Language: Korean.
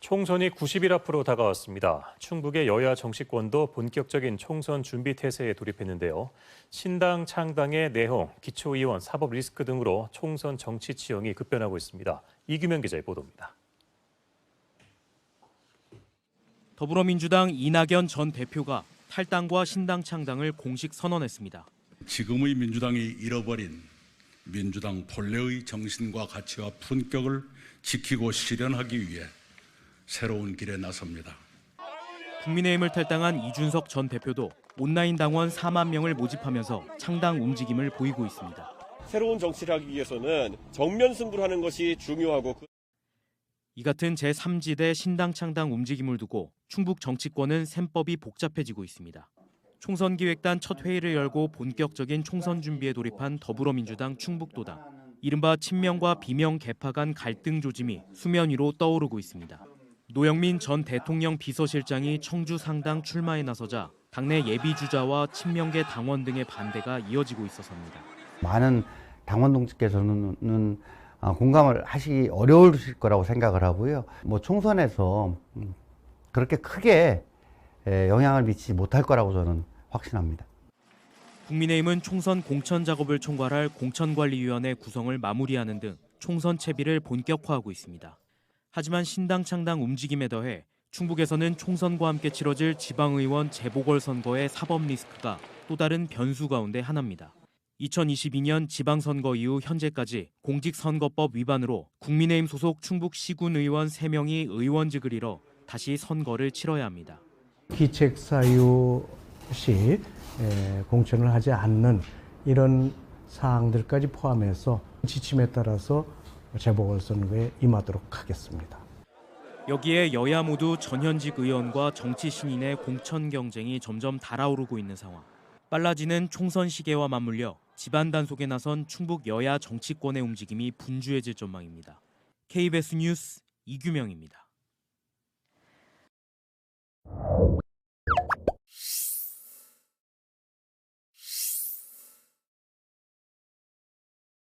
총선이 90일 앞으로 다가왔습니다. 충북의 여야 정치권도 본격적인 총선 준비 태세에 돌입했는데요. 신당 창당의 내홍, 기초의원, 사법 리스크 등으로 총선 정치 지형이 급변하고 있습니다. 이규명 기자의 보도입니다. 더불어민주당 이낙연 전 대표가 탈당과 신당 창당을 공식 선언했습니다. 지금의 민주당이 잃어버린 민주당 본래의 정신과 가치와 품격을 지키고 실현하기 위해 새로운 길에 나섭니다. 국민의힘을 탈당한 이준석 전 대표도 온라인 당원 4만 명을 모집하면서 창당 움직임을 보이고 있습니다. 새로운 정치를 하기 위해서는 정면 승부를 하는 것이 중요하고 그이 같은 제3지대 신당 창당 움직임을 두고 충북 정치권은 셈법이 복잡해지고 있습니다. 총선 기획단 첫 회의를 열고 본격적인 총선 준비에 돌입한 더불어민주당 충북도당. 이른바 친명과 비명 개파 간 갈등 조짐이 수면 위로 떠오르고 있습니다. 노영민 전 대통령 비서실장이 청주 상당 출마에 나서자 당내 예비 주자와 친명계 당원 등의 반대가 이어지고 있어서입니다. 많은 당원 동지께서는 아, 공감을 하시기 어려우실 거라고 생각을 하고요. 뭐 총선에서 음, 그렇게 크게 에, 영향을 미치지 못할 거라고 저는 확신합니다. 국민의힘은 총선 공천 작업을 총괄할 공천관리위원회 구성을 마무리하는 등 총선 채비를 본격화하고 있습니다. 하지만 신당 창당 움직임에 더해 충북에서는 총선과 함께 치러질 지방의원 재보궐선거의 사법 리스크가 또 다른 변수 가운데 하나입니다. 2022년 지방선거 이후 현재까지 공직선거법 위반으로 국민의힘 소속 충북 시군 의원 3명이 의원직을 잃어 다시 선거를 치러야 합니다. 기책 사유 시 에, 공천을 하지 않는 이런 사항들까지 포함해서 지침에 따라서 재보궐선거에 임하도록 하겠습니다. 여기에 여야 모두 전현직 의원과 정치 신인의 공천 경쟁이 점점 달아오르고 있는 상황. 빨라지는 총선 시계와 맞물려 집안 단속에 나선 충북 여야 정치권의 움직임이 분주해질 전망입니다. KBS 뉴스 이규명입니다.